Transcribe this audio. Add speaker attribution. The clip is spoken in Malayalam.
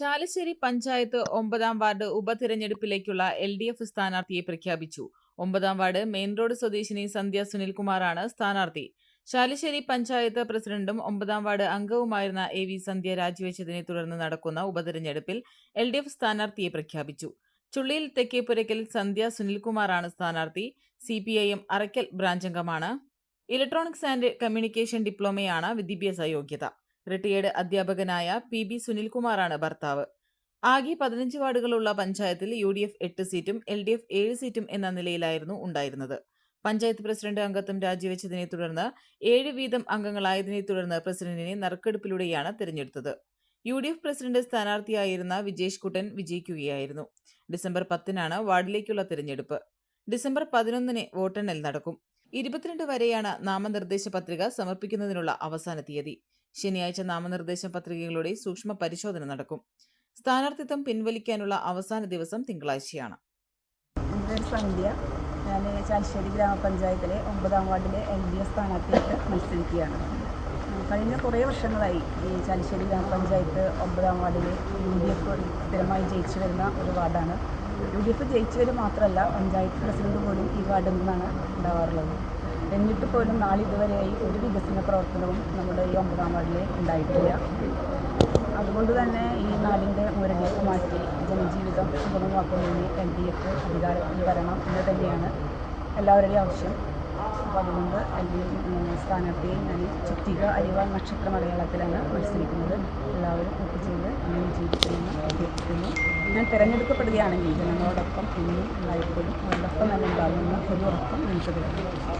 Speaker 1: ചാലശ്ശേരി പഞ്ചായത്ത് ഒമ്പതാം വാർഡ് ഉപതിരഞ്ഞെടുപ്പിലേക്കുള്ള എൽ ഡി എഫ് സ്ഥാനാർത്ഥിയെ പ്രഖ്യാപിച്ചു. ഒമ്പതാം വാർഡ് മെയിൻ റോഡ് സ്വദേശിനി സന്ധ്യ സുനിൽകുമാറാണ് സ്ഥാനാർത്ഥി. ചാലശ്ശേരി പഞ്ചായത്ത് പ്രസിഡന്റും ഒമ്പതാം വാർഡ് അംഗവുമായിരുന്ന എ വി സന്ധ്യ രാജിവെച്ചതിനെ തുടർന്ന് നടക്കുന്ന ഉപതിരഞ്ഞെടുപ്പിൽ എൽ ഡി എഫ് സ്ഥാനാർത്ഥിയെ പ്രഖ്യാപിച്ചു. ചുള്ളിയിൽ തെക്കേപ്പുരയ്ക്കൽ സന്ധ്യ സുനിൽകുമാറാണ് സ്ഥാനാർത്ഥി. C P I M Araykkal branch അംഗമാണ് ഇലക്ട്രോണിക്സ് ആൻഡ് കമ്മ്യൂണിക്കേഷൻ ഡിപ്ലോമയാണ് വിദ്യാഭ്യാസ യോഗ്യത. റിട്ടയേർഡ് അധ്യാപകനായ പി ബി സുനിൽകുമാറാണ് ഭർത്താവ്. ആകെ പതിനഞ്ച് വാർഡുകളുള്ള പഞ്ചായത്തിൽ യു ഡി എഫ് എട്ട് സീറ്റും എൽ ഡി എഫ് ഏഴ് സീറ്റും എന്ന നിലയിലായിരുന്നു ഉണ്ടായിരുന്നത്. പഞ്ചായത്ത് പ്രസിഡന്റ് അംഗത്വം രാജിവെച്ചതിനെ തുടർന്ന് ഏഴ് വീതം അംഗങ്ങളായതിനെ തുടർന്ന് പ്രസിഡന്റിനെ നറുക്കെടുപ്പിലൂടെയാണ് തിരഞ്ഞെടുത്തത്. യു ഡി എഫ് പ്രസിഡന്റ് സ്ഥാനാർത്ഥിയായിരുന്ന വിജേഷ് കുട്ടൻ വിജയിക്കുകയായിരുന്നു. ഡിസംബർ പത്തിനാണ് വാർഡിലേക്കുള്ള തിരഞ്ഞെടുപ്പ്. ഡിസംബർ പതിനൊന്നിന് വോട്ടെണ്ണൽ നടക്കും. ഇരുപത്തിരണ്ട് വരെയാണ് നാമനിർദ്ദേശ പത്രിക സമർപ്പിക്കുന്നതിനുള്ള അവസാന തീയതി. ശനിയാഴ്ച നാമനിർദ്ദേശ പത്രികകളുടെ സൂക്ഷ്മ പരിശോധന നടക്കും. സ്ഥാനാർത്ഥിത്വം പിൻവലിക്കാനുള്ള അവസാന ദിവസം തിങ്കളാഴ്ചയാണ്.
Speaker 2: ഞാൻ ചാലശ്ശേരി ഗ്രാമപഞ്ചായത്തിലെ ഒമ്പതാം വാർഡിലെ എൽ ഡി എഫ് സ്ഥാനാർത്ഥിയായിട്ട് മത്സരിക്കുകയാണ്. കഴിഞ്ഞ കുറേ വർഷങ്ങളായി ഈ ചാലശ്ശേരി ഗ്രാമപഞ്ചായത്ത് ഒമ്പതാം വാർഡിലെ യു ഡി എഫ് സ്ഥിരമായി ജയിച്ചു വരുന്ന ഒരു വാർഡാണ്. യു ഡി എഫ് ജയിച്ചവർ മാത്രമല്ല പഞ്ചായത്ത് പ്രസിഡന്റ് പോലും ഈ വാർഡിൽ നിന്നാണ് ഉണ്ടാവാറുള്ളത്. എന്നിട്ട് പോലും നാളിതുവരെയായി ഒരു വികസന പ്രവർത്തനവും നമ്മുടെ ഈ ഒമ്പതാം വാർഡിൽ ഉണ്ടായിട്ടില്ല. അതുകൊണ്ട് തന്നെ ഈ നാടിന്റെ മുരടിയൊക്കെ മാറ്റി ജനജീവിതം സുഗമമാക്കുന്നതിന് എൽ ഡി എഫ് അധികാരത്തിൽ വരണം എന്ന് തന്നെയാണ് എല്ലാവരുടെയും ആവശ്യം. അപ്പോൾ അതുകൊണ്ട് എൽ ഡി എഫ് സ്ഥാനാർത്ഥിയെ ഞാൻ ചുറ്റിക അരിവാൾ നക്ഷത്ര മലയാളത്തിലാണ് മത്സരിക്കുന്നത്. എല്ലാവരും വോട്ട് ചെയ്ത് ജീവിക്കുമെന്ന് അഭ്യർത്ഥിക്കുന്നു. ഞാൻ തിരഞ്ഞെടുക്കപ്പെടുകയാണെങ്കിൽ ജനങ്ങളോടൊപ്പം ഇനിയും എല്ലായ്പ്പോഴും അവരോടൊപ്പം തന്നെ ഉണ്ടാകുമെന്ന് ഒരു ഉറപ്പം നിങ്ങൾക്ക് തരുന്നു.